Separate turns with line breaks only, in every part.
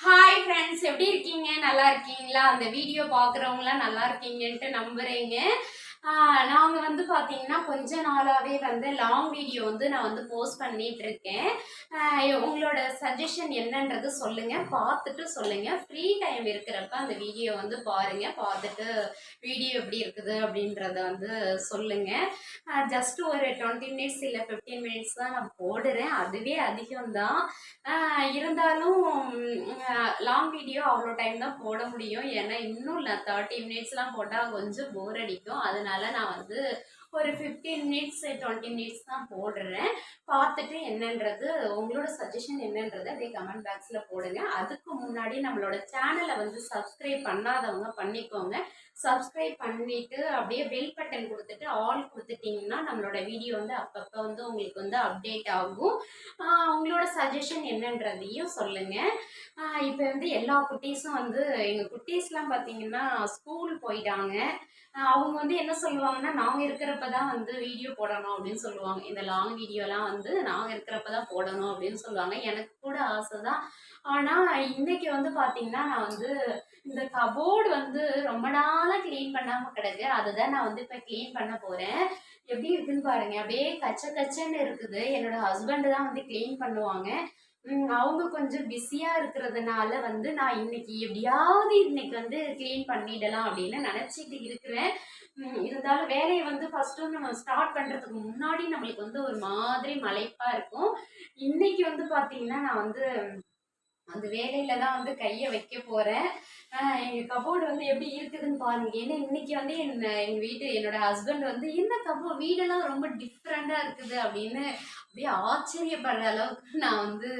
Hi friends எப்படி இருக்கீங்க? நல்லா இருக்கீங்களா? அந்த வீடியோ பார்க்குறவங்களாம் நல்லா இருக்கீங்கன்ட்டு நம்புறீங்க. நாங்கள் வந்து பார்த்தீங்கன்னா கொஞ்ச நாளாகவே வந்து லாங் வீடியோ வந்து நான் வந்து போஸ்ட் பண்ணிட்டு இருக்கேன். உங்களோட சஜஷன் என்னன்றது சொல்லுங்கள் பார்த்துட்டு சொல்லுங்கள் ஃப்ரீ டைம் இருக்கிறப்ப அந்த வீடியோ வந்து பாருங்கள் பார்த்துட்டு வீடியோ எப்படி இருக்குது அப்படின்றத வந்து சொல்லுங்கள் ஜஸ்ட் ஒரு டுவெண்ட்டி மினிட்ஸ் இல்லை ஃபிஃப்டீன் மினிட்ஸ் தான் நான் போடுறேன். அதுவே அதிகம்தான். இருந்தாலும் லாங் வீடியோ அவ்வளோ டைம் தான் போட முடியும். ஏன்னா இன்னும் இல்லை தேர்ட்டி மினிட்ஸ்லாம் போட்டால் கொஞ்சம் போர் அடிக்கும். அதனால் நான் வந்து ஒரு ஃபிஃப்டீன் மினிட்ஸ் டுவெண்ட்டி மினிட்ஸ் தான் போடுறேன். பார்த்துட்டு என்னன்றது உங்களோட சஜஷன் என்னன்றது அப்படியே கமெண்ட் பாக்ஸில் போடுங்க. அதுக்கு முன்னாடி நம்மளோட சேனலை வந்து சப்ஸ்கிரைப் பண்ணாதவங்க பண்ணிக்கோங்க. சப்ஸ்கிரைப் பண்ணிவிட்டு அப்படியே பெல் பட்டன் கொடுத்துட்டு ஆல் கொடுத்துட்டிங்கன்னா நம்மளோட வீடியோ வந்து அப்பப்போ வந்து உங்களுக்கு வந்து அப்டேட் ஆகும். உங்களோட சஜஷன் என்னன்றதையும் சொல்லுங்கள் இப்போ வந்து எல்லா குட்டீஸும் வந்து எங்கள் குட்டீஸ்லாம் பார்த்தீங்கன்னா ஸ்கூல் போயிட்டாங்க. அவங்க வந்து என்ன சொல்லுவாங்கன்னா நாங்கள் இருக்கிறப்ப தான் வந்து வீடியோ போடணும் அப்படின்னு சொல்லுவாங்க. இந்த லாங் வீடியோலாம் வந்து நாங்கள் இருக்கிறப்ப தான் போடணும் அப்படின்னு சொல்லுவாங்க. எனக்கு கூட ஆசை தான் ஆனால் இன்றைக்கி வந்து பார்த்திங்கன்னா நான் வந்து இந்த கபோர்டு வந்து ரொம்ப நாள் நாளாக க்ளீன் பண்ணாமல் கிடக்கு. அதுதான் நான் வந்து இப்போ க்ளீன் பண்ண போகிறேன் எப்படி இருக்குன்னு பாருங்க. அப்படியே கச்ச கச்சன்னு இருக்குது. என்னோட ஹஸ்பண்ட் தான் வந்து க்ளீன் பண்ணுவாங்க. அவங்க கொஞ்சம் பிஸியாக இருக்கிறதுனால வந்து நான் இன்னைக்கு எப்படியாவது இன்னைக்கு வந்து க்ளீன் பண்ணிடலாம் அப்படின்னு நினச்சிட்டு இருக்கிறேன். இருந்தாலும் வேலையை வந்து ஃபஸ்ட்டு நம்ம ஸ்டார்ட் பண்ணுறதுக்கு முன்னாடி நம்மளுக்கு வந்து ஒரு மாதிரி மலைப்பாக இருக்கும். இன்னைக்கு வந்து பார்த்தீங்கன்னா நான் வந்து அந்த வேலையில தான் வந்து கையை வைக்க போகிறேன் எங்கள் கபோர்டு வந்து எப்படி இருக்குதுன்னு பாருங்க. ஏன்னா இன்னைக்கு வந்து என்ன எங்கள் வீட்டு என்னோட ஹஸ்பண்ட் வந்து என்ன கபோர்ட் வீடெல்லாம் ரொம்ப டிஃப்ரெண்ட்டாக இருக்குது அப்படின்னு அப்படியே ஆச்சரியப்படுற அளவுக்கு நான் வந்து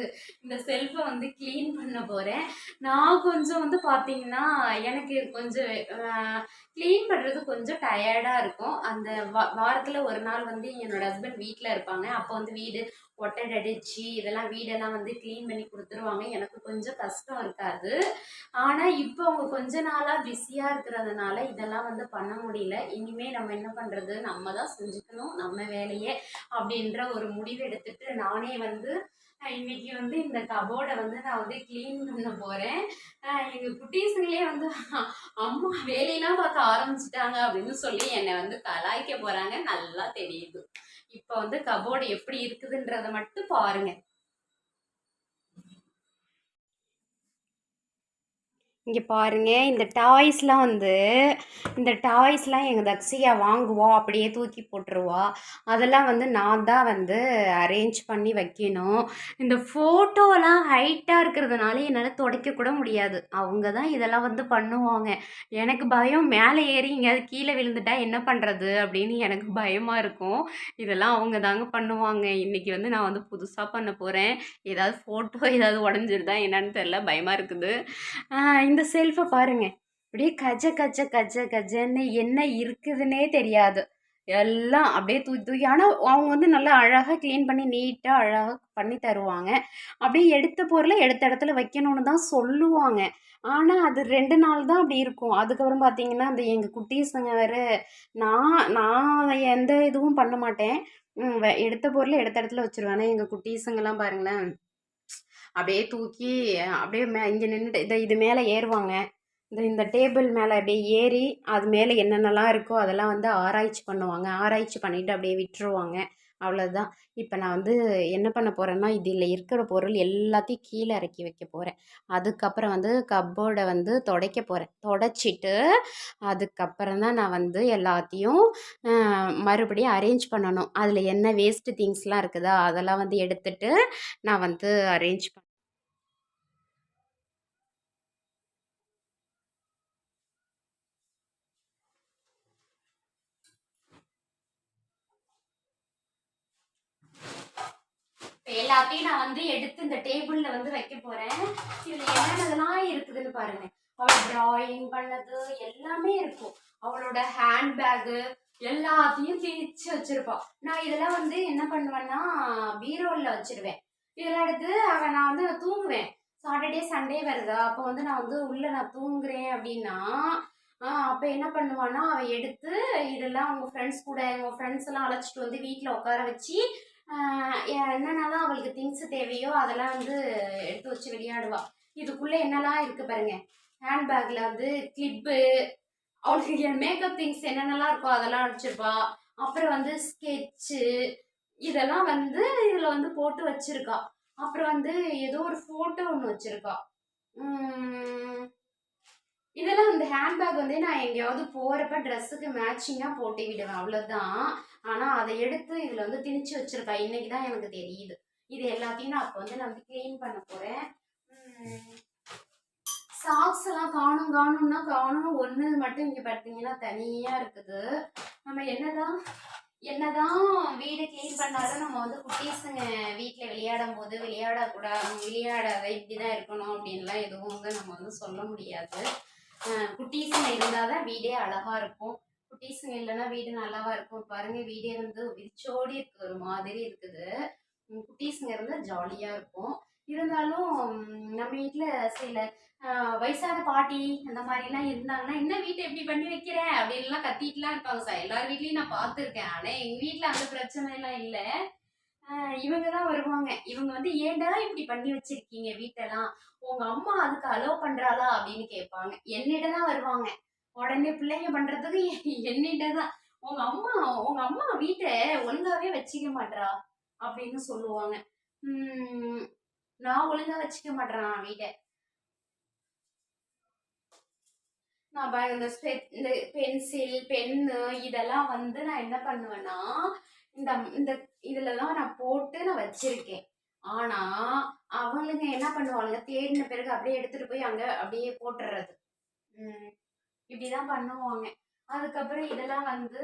இந்த செல்ஃபை வந்து க்ளீன் பண்ண போகிறேன் நான் கொஞ்சம் வந்து பார்த்தீங்கன்னா எனக்கு கொஞ்சம் க்ளீன் பண்ணுறது கொஞ்சம் டயர்டாக இருக்கும். அந்த வா வாரத்தில் ஒரு நாள் வந்து என்னோட ஹஸ்பண்ட் வீட்டில் இருப்பாங்க. அப்போ வந்து வீடு ஒட்டடை அடிச்சு இதெல்லாம் வீடெல்லாம் வந்து க்ளீன் பண்ணி கொடுத்துருவாங்க. எனக்கு கொஞ்சம் கஷ்டம் இருக்காது. ஆனால் இப்போ அவங்க கொஞ்ச நாளாக பிஸியாக இருக்கிறதுனால இதெல்லாம் வந்து பண்ண முடியல. இனிமேல் நம்ம என்ன பண்ணுறது நம்ம தான் செஞ்சுக்கணும். நம்ம வேலையே அப்படின்ற ஒரு முடிவு எடுத்துட்டு நானே வந்து இன்னைக்கு வந்து இந்த கபோர்டை வந்து நான் வந்து க்ளீன் பண்ண போகிறேன் எங்கள் குட்டீஸுங்களே வந்து அம்மா வேலையெல்லாம் பார்க்க ஆரம்பிச்சிட்டாங்க அப்படின்னு சொல்லி என்னை வந்து கலாய்க்க போகிறாங்க நல்லா தெரியுது. இப்போ வந்து கபோர்டு எப்படி இருக்குதுன்றதை மட்டும் பாருங்கள் இங்கே பாருங்கள் இந்த டாய்ஸ்லாம் வந்து இந்த டாய்ஸ்லாம் எங்கள் தக்ஷியா வாங்குவா அப்படியே தூக்கி போட்டுருவா. அதெல்லாம் வந்து நான் தான் வந்து அரேஞ்ச் பண்ணி வைக்கணும். இந்த ஃபோட்டோலாம் ஹைட்டாக இருக்கிறதுனால என்னால் துடைக்கக்கூட முடியாது. அவங்க தான் இதெல்லாம் வந்து பண்ணுவாங்க. எனக்கு பயம் மேலே ஏறி எங்கேயாவது கீழே விழுந்துட்டா என்ன பண்ணுறது அப்படின்னு எனக்கு பயமாக இருக்கும். இதெல்லாம் அவங்க தாங்க பண்ணுவாங்க. இன்றைக்கி வந்து நான் வந்து புதுசாக பண்ண போகிறேன் ஏதாவது ஃபோட்டோ ஏதாவது உடஞ்சிருதா என்னன்னு தெரில பயமாக இருக்குது. இந்த செல்ஃபை பாருங்க. அப்படியே கஜ கஜ கஜ கஜன்னு என்ன இருக்குதுன்னே தெரியாது. எல்லாம் அப்படியே தூக்கி தூக்கி ஆனால் அவங்க வந்து நல்லா அழகாக க்ளீன் பண்ணி நீட்டாக அழகாக பண்ணி தருவாங்க. அப்படியே எடுத்த பொருளை எடுத்த இடத்துல வைக்கணும்னு தான் சொல்லுவாங்க. ஆனால் அது ரெண்டு நாள் தான் அப்படி இருக்கும். அதுக்கப்புறம் பார்த்தீங்கன்னா அந்த எங்கள் குட்டீஸுங்க வேறு நான் நான் எந்த இதுவும் பண்ண மாட்டேன். எடுத்த பொருளை எடுத்த இடத்துல வச்சிருவேன். ஆனால் எங்கள் குட்டீஸுங்கெல்லாம் பாருங்களேன் அப்படியே தூக்கி அப்படியே மே இங்கே நின்றுட்டு இதை இது மேலே ஏறுவாங்க. இந்த இந்த டேபிள் மேலே அப்படியே ஏறி அது மேலே என்னென்னலாம் இருக்கோ அதெல்லாம் வந்து ஆராய்ச்சி பண்ணுவாங்க. ஆராய்ச்சி பண்ணிவிட்டு அப்படியே விட்டுருவாங்க. அவ்வளோதான் இப்போ நான் வந்து என்ன பண்ண போகிறேன்னா இதில் இருக்கிற பொருள் எல்லாத்தையும் கீழே இறக்கி வைக்க போகிறேன் அதுக்கப்புறம் வந்து கப்போர்டை வந்து துடைக்க போகிறேன் துடைச்சிட்டு அதுக்கப்புறம் தான் நான் வந்து எல்லாத்தையும் மறுபடியும் அரேஞ்ச் பண்ணணும். அதில் என்ன வேஸ்ட்டு திங்ஸ்லாம் இருக்குதா அதெல்லாம் வந்து எடுத்துட்டு நான் வந்து அரேஞ்ச் பண்ண எல்லாத்தையும் நான் வந்து எடுத்து இந்த டேபிளில் வந்து வைக்க போகிறேன் இதுல என்னென்னலாம் இருக்குதுன்னு பாருங்க. அவள் டிராயிங் பண்ணது எல்லாமே இருக்கும். அவளோட ஹேண்ட்பேக்கு எல்லாத்தையும் கிழிச்சு வச்சிருப்பா. நான் இதெல்லாம் வந்து என்ன பண்ணுவேன்னா பீரோவில் வச்சிருவேன். இதெல்லாம் எடுத்து அவன் நான் வந்து தூங்குவேன். சாட்டர்டே சண்டே வருதா? அப்போ வந்து நான் வந்து உள்ளே நான் தூங்குறேன் அப்படின்னா அப்போ என்ன பண்ணுவான்னா அவள் எடுத்து இதெல்லாம் அவங்க ஃப்ரெண்ட்ஸ் கூட அவங்க ஃப்ரெண்ட்ஸ் எல்லாம் அழைச்சிட்டு வந்து வீட்டில் உட்கார வச்சு என்னென்னலாம் அவளுக்கு திங்ஸ் தேவையோ அதெல்லாம் வந்து எடுத்து வச்சு விளையாடுவாள் இதுக்குள்ளே என்னெல்லாம் இருக்குது பாருங்க. ஹேண்ட்பேக்கில் வந்து கிளிப்பு அவளுக்கு மேக்கப் திங்ஸ் என்னென்னலாம் இருக்கோ அதெல்லாம் அடிச்சிருப்பா. அப்புறம் வந்து ஸ்கெட்சு இதெல்லாம் வந்து இதில் வந்து போட்டு வச்சுருக்கா. அப்புறம் வந்து ஏதோ ஒரு ஃபோட்டோ ஒன்று வச்சுருக்கா. இதெல்லாம் இந்த ஹேண்ட்பேக் வந்து நான் எங்கேயாவது போகிறப்ப ட்ரெஸ்ஸுக்கு மேட்சிங்காக போட்டு விடுவேன். அவ்வளோதான் ஆனா அதை எடுத்து இதுல வந்து திணிச்சு வச்சிருக்கா. இன்னைக்கு தான் எனக்கு தெரியுது. இது எல்லாத்தையும் நான் அப்போ வந்து நான் வந்து க்ளீன் பண்ண போறேன். சாக்ஸ் எல்லாம் காணும் காணும்னா காணும். ஒன்று மட்டும் இங்க பார்த்தீங்கன்னா தனியா இருக்குது. நம்ம என்னதான் என்னதான் வீடு க்ளீன் பண்ணாலும் நம்ம வந்து குட்டீஸுங்க வீட்டில் விளையாடும் போது விளையாடக்கூடாது விளையாடாத இப்படிதான் இருக்கணும் அப்படின்லாம் எதுவும் வந்து நம்ம வந்து சொல்ல முடியாது. குட்டீஸுங்க இருந்தால் தான் வீடே அழகா இருக்கும். குட்டீஸுங்க இல்லைன்னா வீடு நல்லாவா இருக்கும்? பாருங்க வீடே வந்து விரிச்சோடி இருக்கு ஒரு மாதிரி இருக்குது. குட்டீஸுங்க இருந்தால் ஜாலியாக இருக்கும். இருந்தாலும் நம்ம வீட்டில் சில வயசான பாட்டி அந்த மாதிரிலாம் இருந்தாங்கன்னா என்ன வீட்டை எப்படி பண்ணி வைக்கிற? அப்படின்லாம் கத்திட்டுலாம் இருப்பாங்க சார். எல்லார் வீட்லேயும் நான் பார்த்துருக்கேன். ஆனால் எங்கள் வீட்டில் அந்த பிரச்சனைலாம் இல்லை. இவங்க தான் வருவாங்க. இவங்க வந்து ஏன்டா இப்படி பண்ணி வச்சிருக்கீங்க வீட்டெல்லாம்? உங்க அம்மா அதுக்கு அலோவ் பண்றாளா? அப்படின்னு கேட்பாங்க. என்னிட தான் வருவாங்க. உடனே பிள்ளைங்க பண்றதுக்கு என்னிட்ட தான் உங்க அம்மா உங்க அம்மா வீட்டை ஒழுங்காவே வச்சுக்க மாட்றா அப்படின்னு சொல்லுவாங்க. உம் நான் ஒழுங்கா வச்சுக்க மாட்டேன் நான் வீட்டை. நான் ப- இந்த இந்த பென்சில் பென்னு இதெல்லாம் வந்து நான் என்ன பண்ணுவேன்னா இந்த இந்த இதுலலாம் நான் போட்டு நான் வச்சிருக்கேன். ஆனா அவளுங்க என்ன பண்ணுவாங்க தேடின பிறகு அப்படியே எடுத்துட்டு போய் அங்க அப்படியே போட்டுறது. உம். இப்படிதான் பண்ணுவாங்க. அதுக்கப்புறம் இதெல்லாம் வந்து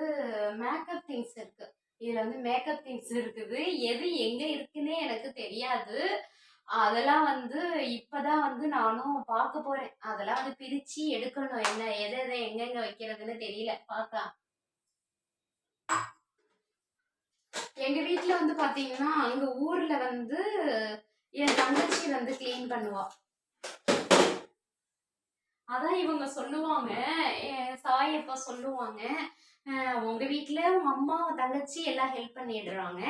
மேக்கப் திங்ஸ் இருக்கு. இதுல வந்து மேக்கப் திங்ஸ் இருக்குது. எது எங்க இருக்குன்னே எனக்கு தெரியாது. அதெல்லாம் வந்து இப்பதான் வந்து நானும் பார்க்க போறேன். அதெல்லாம் வந்து பிரிச்சு எடுக்கணும். என்ன எதை எதை எங்கெங்க வைக்கிறதுன்னு தெரியல. பார்க்கலாம். எங்க வீட்டுல வந்து பாத்தீங்கன்னா அங்க ஊர்ல வந்து என் தங்கச்சி வந்து க்ளீன் பண்ணுவா. அதான் இவங்க சொல்லுவாங்க. என் சாயப்பா சொல்லுவாங்க. உங்க வீட்டுல உங்க அம்மா தங்கச்சி எல்லாம் ஹெல்ப் பண்ணிடுறாங்க.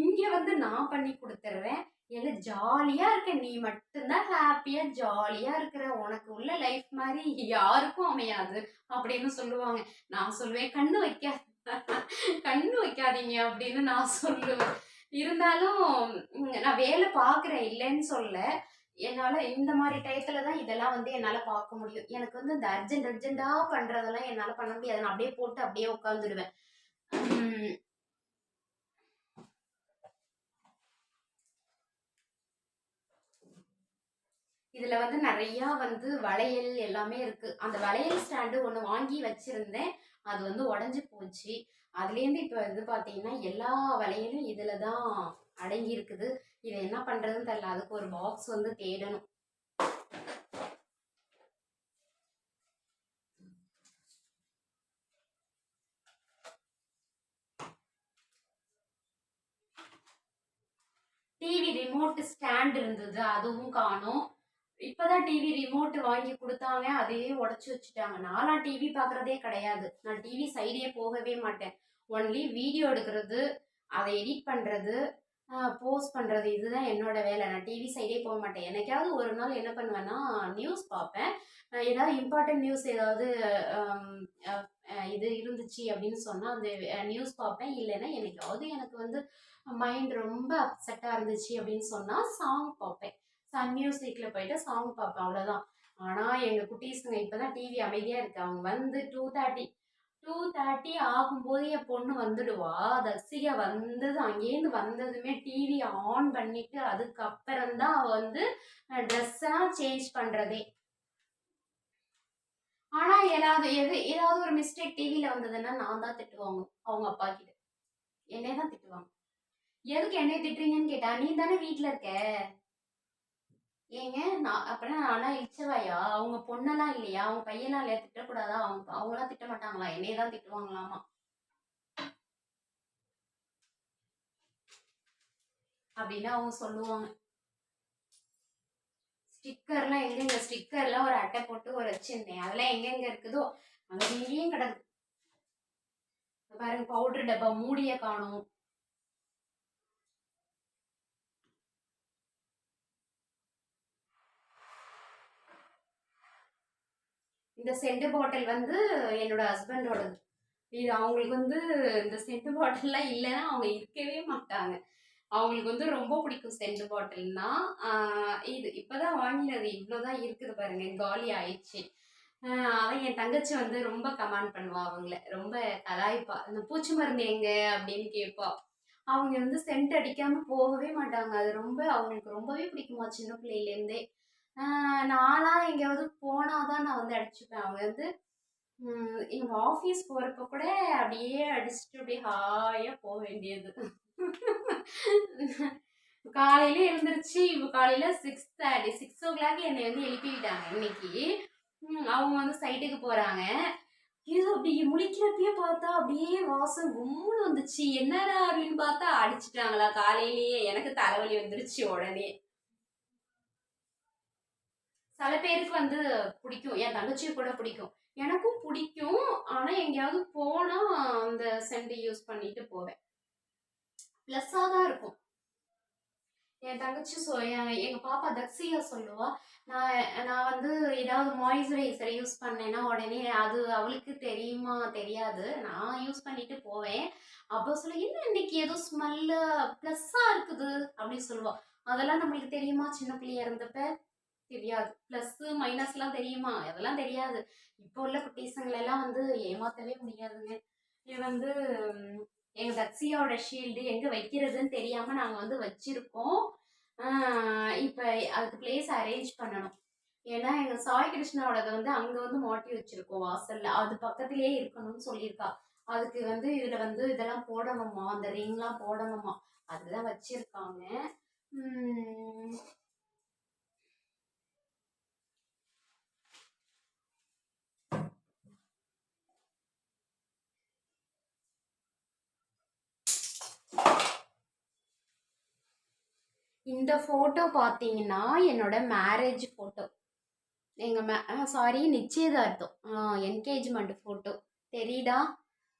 இங்க வந்து நான் பண்ணி கொடுத்துட்றேன் எல்லாம் ஜாலியா இருக்க நீ மட்டும்தான் ஹாப்பியா ஜாலியா இருக்கிற உனக்கு உள்ள லைஃப் மாதிரி யாருக்கும் அமையாது அப்படின்னு சொல்லுவாங்க. நான் சொல்லுவேன் கண்ணு வைக்க. கண்ணு வைக்காதீங்க அப்படின்னு நான் சொல்லுவேன். இருந்தாலும் நான் வேலை பார்க்குறேன் இல்லைன்னு சொல்ல என்னால இந்த மாதிரி டயத்துல தான் இதெல்லாம் வந்து என்னால பார்க்க முடியும். எனக்கு வந்து இந்த அர்ஜென்ட் அர்ஜென்ட்டா பண்றதெல்லாம் என்னால பண்ண முடியாது. நான் அப்படியே போட்டு அப்படியே உட்காந்துடுவேன் இதில் இதுல வந்து நிறைய வந்து வளையல் எல்லாமே இருக்கு. அந்த வளையல் ஸ்டாண்டு ஒன்று வாங்கி வச்சிருந்தேன். அது வந்து உடஞ்சி போச்சு. அதுலேருந்து இப்போ வந்து பார்த்தீங்கன்னா எல்லா வளையலும் இதில் தான் அடங்கி இருக்குது இதை என்ன பண்ணுறதுன்னு தெரியல. அதுக்கு ஒரு பாக்ஸ் வந்து தேடணும். டிவி ரிமோட் ஸ்டாண்ட் இருந்தது. அதுவும் காணும். இப்பதான் டிவி ரிமோட் வாங்கி கொடுத்தாங்க. அதையே உடச்சி வச்சுட்டாங்க. நான்லாம் டிவி பார்க்குறதே கிடையாது. நான் டிவி சைடே போகவே மாட்டேன். ஒன்லி வீடியோ எடுக்கிறது அதை எடிட் பண்ணுறது போஸ்ட் பண்ணுறது இதுதான் என்னோட வேலை. நான் டிவி சைடே போக மாட்டேன். எனக்காவது ஒரு நாள் என்ன பண்ணுவேன்னா நியூஸ் பார்ப்பேன். ஏதாவது இம்பார்ட்டன்ட் நியூஸ் ஏதாவது இது இருந்துச்சு அப்படின்னு சொன்னால் அந்த நியூஸ் பார்ப்பேன். இல்லைன்னா என்னைக்காவது எனக்கு வந்து மைண்ட் ரொம்ப அப்செட்டாக இருந்துச்சு அப்படின்னு சொன்னால் சாங் பார்ப்பேன். சன் மியூசிக்கில் போயிட்டு சாங் பார்ப்பேன். அவ்வளோதான் ஆனால் எங்கள் குட்டீஸுங்க இப்போ தான் டிவி அமைதியாக இருக்கு. அவங்க வந்து டூ தேர்ட்டி டூ தேர்ட்டி ஆகும்போது என் பொண்ணு வந்துடுவா. தர்சிகா வந்தது அங்கேருந்து வந்ததுமே டிவி ஆன் பண்ணிட்டு அதுக்கப்புறம் தான் அவள் வந்து ட்ரெஸ்ஸாக சேஞ்ச் பண்ணுறதே ஆனால் ஏதாவது எது ஏதாவது ஒரு மிஸ்டேக் டிவியில் வந்ததுன்னா நான் தான் திட்டுவாங்க அவங்க அப்பா கிட்ட. என்னைய தான் திட்டுவாங்க. எதுக்கு என்னைய திட்டுறீங்கன்னு கேட்டா நீ தானே வீட்டில் இருக்க? ஏங்க நான் அப்படின்னா ஆனால் இச்சவாயா அவங்க பொண்ணெல்லாம் இல்லையா? அவங்க பையனா இல்லையா? திட்டக்கூடாதா? அவங்க அவங்களாம் திட்ட மாட்டாங்களா என்னைய தான் திட்டுவாங்களாமா? அப்படின்னு அவங்க சொல்லுவாங்க. ஸ்டிக்கர்லாம் எங்கெங்க? ஸ்டிக்கர்லாம் ஒரு அட்டை போட்டு ஒரு வச்சிருந்தேன். அதெல்லாம் எங்கெங்க இருக்குதோ அங்கேயும் கிடக்கு. பாருங்க பவுடர் டப்பா மூடிய காணும். இந்த சென்ட் பாட்டில் வந்து என்னோட ஹஸ்பண்டோடது இது அவங்களுக்கு வந்து இந்த சென்ட் பாட்டில்லாம் இல்லைன்னா அவங்க இருக்கவே மாட்டாங்க. அவங்களுக்கு வந்து ரொம்ப பிடிக்கும் சென்ட் பாட்டில்னா இது இப்போதான் வாங்கினது இவ்வளோதான் இருக்குது பாருங்க காலி ஆயிடுச்சு. அவன் என் தங்கச்சி வந்து ரொம்ப கமெண்ட் பண்ணுவா அவங்கள. ரொம்ப கலாய்ப்பா. இந்த பூச்சி மருந்து எங்க? அப்படின்னு கேட்பா. அவங்க வந்து சென்ட் அடிக்காம போகவே மாட்டாங்க. அது ரொம்ப அவங்களுக்கு ரொம்பவே பிடிக்குமா சின்ன பிள்ளையிலேருந்தே. நானா எங்கேயாவது போனாதான் நான் வந்து அடிச்சுப்பேன். அவங்க வந்து எங்கள் எங்க ஆஃபீஸ் போறப்ப கூட அப்படியே அடிச்சுட்டு அப்படியே ஹாயா போக வேண்டியது. காலையில எழுந்திருச்சு இப்போ காலையில six thirty six o'clock என்னை வந்து எழுப்பிவிட்டாங்க இன்னைக்கு. அவங்க வந்து சைட்டுக்கு போறாங்க. இது அப்படி முழிக்கிறப்பயே பார்த்தா அப்படியே வாசம் கும்முன்னு வந்துச்சு. என்னடா அப்படின்னு பார்த்தா அடிச்சிட்டாங்களா காலையிலேயே. எனக்கு தலைவலி வந்துருச்சு உடனே. சில பேருக்கு வந்து பிடிக்கும். என் தங்கச்சி கூட பிடிக்கும். எனக்கும் பிடிக்கும். ஆனா எங்கேயாவது போனா அந்த சென்ட் யூஸ் பண்ணிட்டு போவேன். பிளஸ்ஸா தான் இருக்கும். என் தங்கச்சி சொ எங்க பாப்பா தக்ஸியா சொல்லுவா நான் நான் வந்து ஏதாவது மாய்ஸ்சரைசர் யூஸ் பண்ணேன்னா உடனே அது அவளுக்கு தெரியுமா தெரியாது. நான் யூஸ் பண்ணிட்டு போவேன். அப்போ சொல்ல என்ன இன்னைக்கு ஏதோ ஸ்மெல்லு ப்ளஸ்ஸாக இருக்குது? அப்படின்னு சொல்லுவா. அதெல்லாம் நம்மளுக்கு தெரியுமா சின்ன பிள்ளையா இருந்தப்ப? தெரியாது. ப்ளஸ்ஸு மைனஸ்லாம் தெரியுமா? அதெல்லாம் தெரியாது. இப்போ உள்ள குட்டீஸங்களெல்லாம் வந்து ஏமாத்தவே முடியாதுங்க. இது வந்து எங்க தக்ஸியோட ஷீல்டு எங்க வைக்கிறதுன்னு தெரியாம நாங்க வந்து வச்சிருக்கோம். இப்ப அதுக்கு பிளேஸ் அரேஞ்ச் பண்ணணும். ஏன்னா எங்க சாய் கிருஷ்ணாவோடது வந்து அங்க வந்து மாட்டி வச்சிருக்கோம் வாசல்ல. அது பக்கத்திலேயே இருக்கணும்னு சொல்லியிருக்கா. அதுக்கு வந்து இதுல வந்து இதெல்லாம் போடணுமா? அந்த ரிங்லாம் போடணுமா? அதுதான் வச்சிருக்காங்க. இந்த ஃபோட்டோ பார்த்தீங்கன்னா என்னோட மேரேஜ் ஃபோட்டோ எங்கள் மே சாரி நிச்சயதார்த்தம். என்கேஜ்மெண்ட் ஃபோட்டோ தெரியுதா?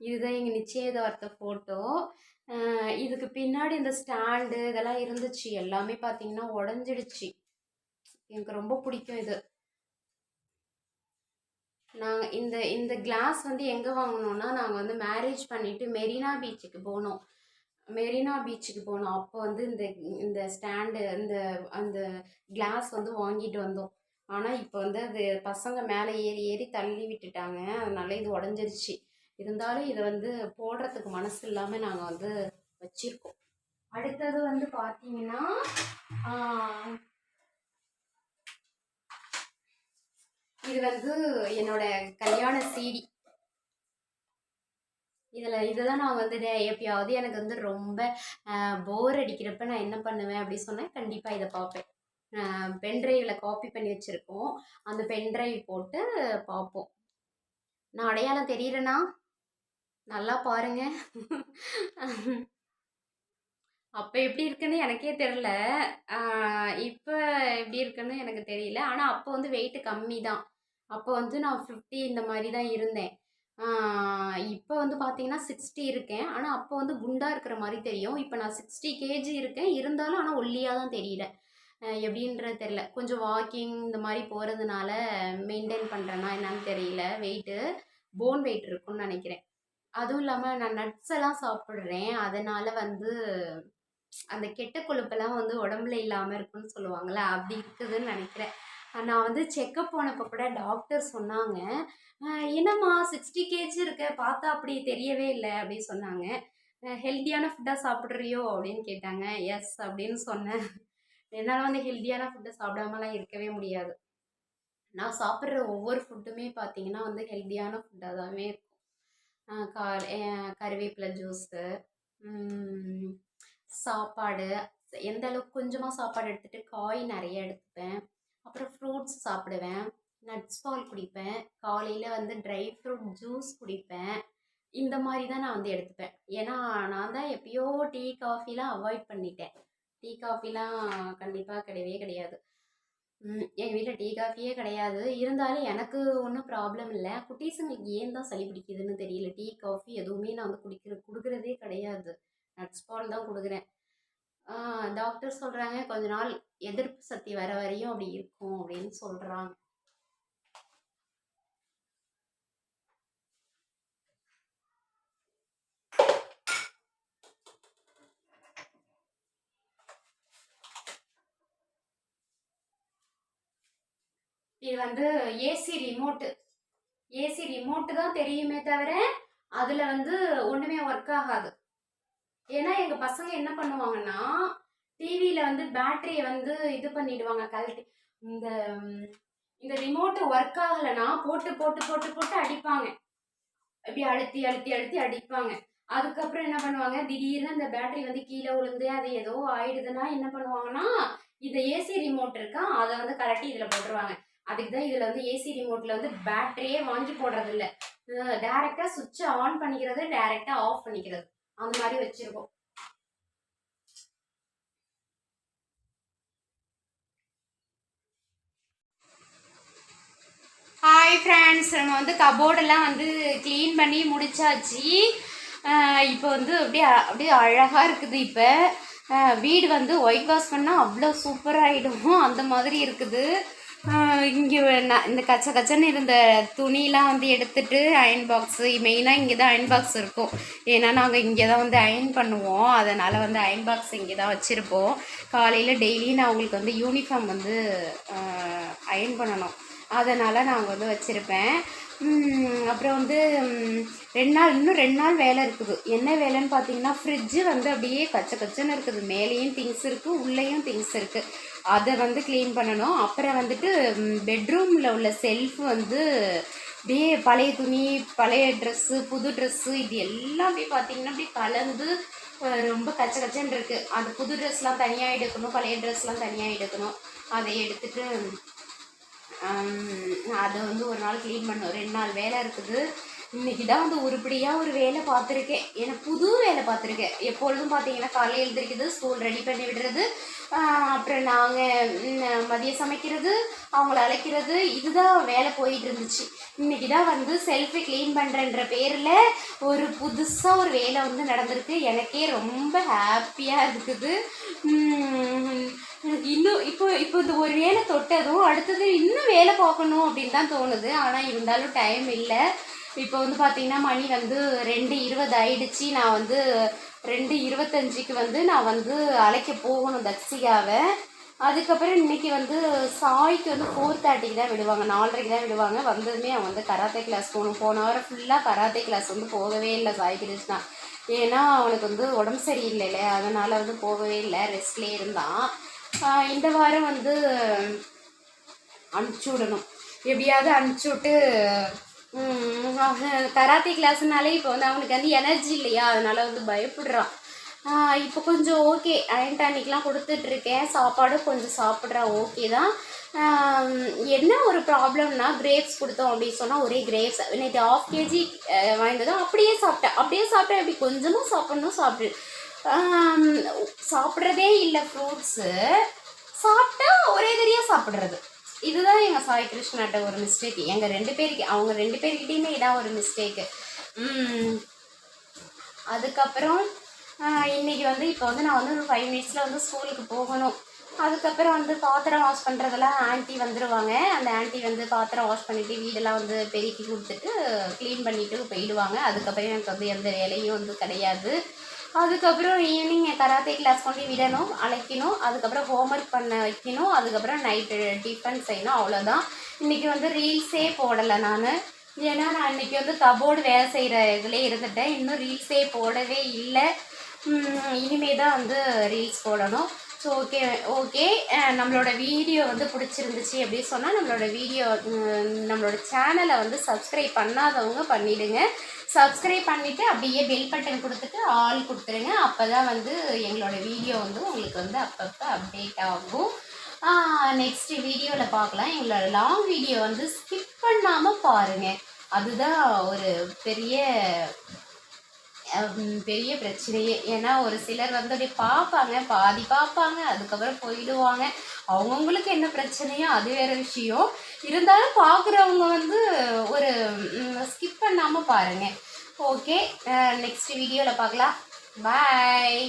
இதுதான் எங்கள் நிச்சயதார்த்த ஃபோட்டோ இதுக்கு பின்னாடி இந்த ஸ்டாண்டு இதெல்லாம் இருந்துச்சு. எல்லாமே பார்த்தீங்கன்னா உடஞ்சிடுச்சு. எனக்கு ரொம்ப பிடிக்கும் இது. நாங்கள் இந்த இந்த கிளாஸ் வந்து எங்கே வாங்கினோன்னா நாங்கள் வந்து மேரேஜ் பண்ணிவிட்டு மெரினா பீச்சுக்கு போனோம். மெரினா பீச்சுக்கு போனோம். அப்போ வந்து இந்த இந்த ஸ்டாண்டு இந்த அந்த கிளாஸ் வந்து வாங்கிட்டு வந்தோம். ஆனால் இப்போ வந்து அது பசங்க மேலே ஏறி ஏறி தள்ளி விட்டுட்டாங்க. அதனால இது உடஞ்சிருச்சு. இருந்தாலும் இதை வந்து போடுறதுக்கு மனசு இல்லாமல் நாங்கள் வந்து வச்சிருக்கோம். அடுத்தது வந்து பார்த்தீங்கன்னா இது வந்து என்னோட கல்யாண சீடி. இதில் இதை தான் நான் வந்து டே- எப்பயாவது எனக்கு வந்து ரொம்ப போர் அடிக்கிறப்ப நான் என்ன பண்ணுவேன் அப்படி சொன்னால் கண்டிப்பாக இதை பார்ப்பேன். பென்ட்ரைவில் காப்பி பண்ணி வச்சுருக்கோம். அந்த பென்ட்ரைவ் போட்டு பார்ப்போம். நான் அடையாளம் தெரியுறேனா? நல்லா பாருங்க. அப்போ எப்படி இருக்குன்னு எனக்கே தெரில இப்போ எப்படி இருக்குன்னு எனக்கு தெரியல. ஆனால் அப்போ வந்து வெயிட் கம்மி தான் அப்போ வந்து நான் ஃபிஃப்டி இந்த மாதிரி தான் இருந்தேன். இப்போ வந்து பார்த்தீங்கன்னா சிக்ஸ்டி இருக்கேன். ஆனால் அப்போ வந்து குண்டாக இருக்கிற மாதிரி தெரியும். இப்போ நான் சிக்ஸ்டி கேஜி இருக்கேன். இருந்தாலும் ஆனால் ஒல்லியாக தான் தெரியல எப்படின்றது தெரில கொஞ்சம் வாக்கிங் இந்த மாதிரி போகிறதுனால மெயின்டைன் பண்ணுறேன்னா என்னன்னு தெரியல. வெயிட்டு போன் வெயிட் இருக்கும்னு நினைக்கிறேன். அதுவும் இல்லாமல் நான் நட்ஸ் எல்லாம் சாப்பிட்றேன். அதனால் வந்து அந்த கெட்ட கொழுப்பெல்லாம் வந்து உடம்புல இல்லாமல் இருக்குன்னு சொல்லுவாங்கள்ல அப்படி இருக்குதுன்னு நினைக்கிறேன். நான் வந்து செக்கப் போனப்போ கூட டாக்டர் சொன்னாங்க என்னம்மா சிக்ஸ்டி கேஜி இருக்க பார்த்தா அப்படி தெரியவே இல்லை அப்படின்னு சொன்னாங்க. ஹெல்த்தியான ஃபுட்டாக சாப்பிட்றியோ? அப்படின்னு கேட்டாங்க. எஸ் அப்படின்னு சொன்னேன். என்னால் வந்து ஹெல்த்தியான ஃபுட்டை சாப்பிடாமலாம் இருக்கவே முடியாது. நான் சாப்பிட்ற ஒவ்வொரு ஃபுட்டுமே பார்த்தீங்கன்னா வந்து ஹெல்த்தியான ஃபுட்டாக தானே இருக்கும். அஹ் கா கருவேப்பிலை ஜூஸு சாப்பாடு எந்த அளவுக்கு கொஞ்சமாக சாப்பாடு எடுத்துகிட்டு காய் நிறைய எடுத்துப்பேன். அப்புறம் ஃப்ரூட்ஸ் சாப்பிடுவேன். நட்ஸ் பால் குடிப்பேன். காலையில் வந்து ட்ரை ஃப்ரூட் ஜூஸ் குடிப்பேன். இந்த மாதிரி தான் நான் வந்து எடுத்துப்பேன். ஏன்னா நான் தான் எப்பயோ டீ காஃபிலாம் அவாய்ட் பண்ணிட்டேன். டீ காஃபிலாம் கண்டிப்பாக கிடையவே கிடையாது. எங்கள் வீட்டில் டீ காஃபியே கிடையாது. இருந்தாலும் எனக்கு ஒன்றும் ப்ராப்ளம் இல்லை. குட்டீஸுங்களுக்கு ஏன் தான் சளி பிடிக்குதுன்னு தெரியல. டீ காஃபி எதுவுமே நான் வந்து குடிக்கிற கொடுக்குறதே கிடையாது. நட்ஸ் பால் தான் கொடுக்குறேன். டாக்டர் சொல்கிறாங்க கொஞ்ச நாள் எதிர்ப்பு சக்தி வர வரையும் அப்படி இருக்கும் அப்படின்னு சொல்கிறாங்க இது வந்து ஏசி ரிமோட்டு ஏசி ரிமோட்டு தான் தெரியுமே தவிர அதில் வந்து ஒன்றுமே ஒர்க் ஆகாது. ஏன்னா எங்கள் பசங்க என்ன பண்ணுவாங்கன்னா டிவியில் வந்து பேட்டரியை வந்து இது பண்ணிடுவாங்க கழட்டி. இந்த இந்த ரிமோட்டு ஒர்க் ஆகலைன்னா போட்டு போட்டு போட்டு போட்டு அடிப்பாங்க. இப்படி அழுத்தி அழுத்தி அழுத்தி அடிப்பாங்க. அதுக்கப்புறம் என்ன பண்ணுவாங்க? திடீர்னு அந்த பேட்டரி வந்து கீழே விழுந்து அது ஏதோ ஆயிடுதுன்னா என்ன பண்ணுவாங்கன்னா இந்த ஏசி ரிமோட் இருக்கா அதை வந்து கலட்டி இதில் போட்டுருவாங்க. அதுக்கு தான் இதில் வந்து ஏசி ரிமோட்டில் வந்து பேட்டரியே வாங்கி போடுறது இல்லை டேரெக்டாக சுவிட்சை ஆன் பண்ணிக்கிறது டேரெக்டாக ஆஃப் பண்ணிக்கிறது. அந்த மாதிரி வச்சிருக்கோம். ஹாய் ஃப்ரெண்ட்ஸ் நம்ம வந்து கபோர்டெல்லாம் வந்து க்ளீன் பண்ணி முடிச்சாச்சு. ஆஹ் இப்போ வந்து அப்படியே அப்படியே அழகாக இருக்குது இப்போ. வீடு வந்து ஒயிட் வாஷ் பண்ணால் அவ்வளோ சூப்பராகிடும் அந்த மாதிரி இருக்குது. இங்கே இந்த கச்ச கச்சன்னு இருந்த துணிலாம் வந்து எடுத்துட்டு அயன் பாக்ஸு மெயினாக இங்கே தான் அயன் பாக்ஸ் இருக்கும். ஏன்னா நாங்கள் இங்கே தான் வந்து அயன் பண்ணுவோம். அதனால் வந்து அயன் பாக்ஸ் இங்கே தான் வச்சுருப்போம். காலையில் டெய்லி நான் உங்களுக்கு வந்து யூனிஃபார்ம் வந்து அயன் பண்ணணும். அதனால் நான் வந்து வச்சுருப்பேன். அப்புறம் வந்து ரெண்டு நாள் இன்னும் ரெண்டு நாள் வேலை இருக்குது. என்ன வேலைன்னு பார்த்தீங்கன்னா ஃப்ரிட்ஜு வந்து அப்படியே கச்ச கச்சன்னு இருக்குது. மேலேயும் திங்ஸ் இருக்குது உள்ளேயும் திங்ஸ் இருக்குது அதை வந்து க்ளீன் பண்ணணும். அப்புறம் வந்துட்டு பெட்ரூமில் உள்ள செல்ஃப் வந்து அப்படியே பழைய துணி பழைய ட்ரெஸ்ஸு புது ட்ரெஸ்ஸு இது எல்லாமே பார்த்தீங்கன்னா அப்படியே கலந்து ரொம்ப கச்ச கச்சன்னு இருக்குது அந்த புது ட்ரெஸ்லாம் தனியாக எடுக்கணும் பழைய ட்ரெஸ்லாம் தனியாக எடுக்கணும். அதை எடுத்துட்டு அதை வந்து ஒரு நாள் க்ளீன் பண்ணணும். ரெண்டு நாள் வேலை இருக்குது. இன்னைக்கு தான் வந்து உருப்படியாக ஒரு வேலை பார்த்துருக்கேன். ஏன்னா புது வேலை பார்த்துருக்கேன். எப்பொழுதும் பார்த்தீங்கன்னா காலையில் எழுந்திரிக்கிறது ஸ்கூல் ரெடி பண்ணி விடுறது அப்புறம் நாங்கள் மதியம் சமைக்கிறது அவங்கள அழைக்கிறது இதுதான் வேலை போயிட்டு இருந்துச்சு. இன்னைக்கு தான் வந்து செல்ஃபி க்ளீன் பண்ணுறன்ற பேரில் ஒரு புதுசாக ஒரு வேலை வந்து நடந்திருக்கு. எனக்கே ரொம்ப ஹாப்பியாக இருக்குது. இன்னும் இப்போ இப்போ இந்த ஒரு வேலை தொட்டதும் அடுத்தது இன்னும் வேலை பார்க்கணும் அப்படின்னு தான் தோணுது. ஆனால் இருந்தாலும் டைம் இல்லை. இப்போ வந்து பார்த்தீங்கன்னா மணி வந்து ரெண்டு இருபது ஆயிடுச்சு. நான் வந்து ரெண்டு இருபத்தஞ்சிக்கு வந்து நான் வந்து அழைக்க போகணும் தக்ஷிகாவை அதுக்கப்புறம் இன்னைக்கு வந்து சாய்க்கு வந்து ஃபோர் தேர்ட்டிக்கு தான் விடுவாங்க. நாலரைக்கு தான் விடுவாங்க. வந்ததுமே அவன் வந்து கராத்தே கிளாஸ் போகணும். போன வாரம் ஃபுல்லாக கராத்தே கிளாஸ் வந்து போகவே இல்லை சாய் கிருஷ்ணா. ஏன்னா அவனுக்கு வந்து உடம்பு சரியில்லைல்ல அதனால் வந்து போகவே இல்லை. ரெஸ்ட்லேயே இருந்தான். இந்த வாரம் வந்து அனுப்பிச்சி விடணும். எப்படியாவது அனுப்பிச்சி விட்டு கராத்தே கிளாஸ்னாலே இப்போ வந்து அவனுக்கு வந்து எனர்ஜி இல்லையா? அதனால வந்து பயப்படுறான். இப்போ கொஞ்சம் ஓகே அயன் டானிக்லாம் கொடுத்துட்ருக்கேன். சாப்பாடும் கொஞ்சம் சாப்பிட்றான் ஓகே தான். என்ன ஒரு ப்ராப்ளம்னா கிரேப்ஸ் கொடுத்தோம் அப்படின்னு சொன்னால் ஒரே கிரேப்ஸ் நேற்று ஆஃப் கேஜி வாங்கினதும் அப்படியே சாப்பிட்டேன். அப்படியே சாப்பிட்டேன். அப்படி கொஞ்சமாக சாப்பிட்ணும் சாப்பிடு. சாப்பிட்றதே இல்லை ஃப்ரூட்ஸு சாப்பிட்டா ஒரே தடியாக சாப்பிட்றது. இதுதான் எங்கள் சாய் கிருஷ்ணாட்ட ஒரு மிஸ்டேக் எங்கள் ரெண்டு பேருக்கு அவங்க ரெண்டு பேருக்கிட்டையுமே இதான் ஒரு மிஸ்டேக்கு அதுக்கப்புறம் இன்றைக்கி இன்னைக்கு வந்து இப்போ வந்து நான் வந்து ஒரு ஃபைவ் மினிட்ஸில் வந்து ஸ்கூலுக்கு போகணும். அதுக்கப்புறம் வந்து பாத்திரம் வாஷ் பண்ணுறதெல்லாம் ஆன்ட்டி வந்துடுவாங்க அந்த ஆன்ட்டி வந்து பாத்திரம் வாஷ் பண்ணிவிட்டு வீடெல்லாம் வந்து பெருக்கி கொடுத்துட்டு க்ளீன் பண்ணிவிட்டு போயிடுவாங்க. அதுக்கப்புறம் எனக்கு வந்து எந்த வேலையும் வந்து கிடையாது. அதுக்கப்புறம் ஈவினிங் கராத்தே கிளாஸ் கொண்டு விடணும் அழைக்கணும் அதுக்கப்புறம் ஹோம்ஒர்க் பண்ண வைக்கணும் அதுக்கப்புறம் நைட்டு டிஃபன் செய்யணும் அவ்வளோதான் இன்றைக்கி வந்து ரீல்ஸே போடலை நான். ஏன்னா நான் இன்றைக்கி வந்து கபோர்டு வேலை செய்கிற இதிலே இருந்துட்டேன். இன்னும் ரீல்ஸே போடவே இல்லை. இனிமே தான் வந்து ரீல்ஸ் போடணும். ஸோ ஓகே ஓகே நம்மளோட வீடியோ வந்து பிடிச்சிருந்துச்சு அப்படின்னு சொன்னால் நம்மளோட வீடியோ நம்மளோட சேனலை வந்து சப்ஸ்கிரைப் பண்ணாதவங்க பண்ணிவிடுங்க சப்ஸ்கிரைப் பண்ணிவிட்டு அப்படியே பெல் பட்டன் கொடுத்துட்டு ஆல் கொடுத்துருங்க. அப்போ தான் வந்து எங்களோட வீடியோ வந்து உங்களுக்கு வந்து அப்பப்போ அப்டேட் ஆகும். நெக்ஸ்ட் வீடியோவில் பார்க்கலாம். எங்களோட லாங் வீடியோ வந்து ஸ்கிப் பண்ணாமல் பாருங்கள் அதுதான் ஒரு பெரிய பெரிய பிரச்சனையே. ஏன்னா ஒரு சிலர் வந்து அப்படியே பார்ப்பாங்க பாதி பார்ப்பாங்க அதுக்கப்புறம் போயிடுவாங்க. அவங்கவுங்களுக்கு என்ன பிரச்சனையோ அது வேற விஷயம். இருந்தாலும் பார்க்குறவங்க வந்து ஒரு ஸ்கிப் பண்ணாமல் பாருங்கள் ஓகே நெக்ஸ்ட் வீடியோவில் பார்க்கலாம். பாய்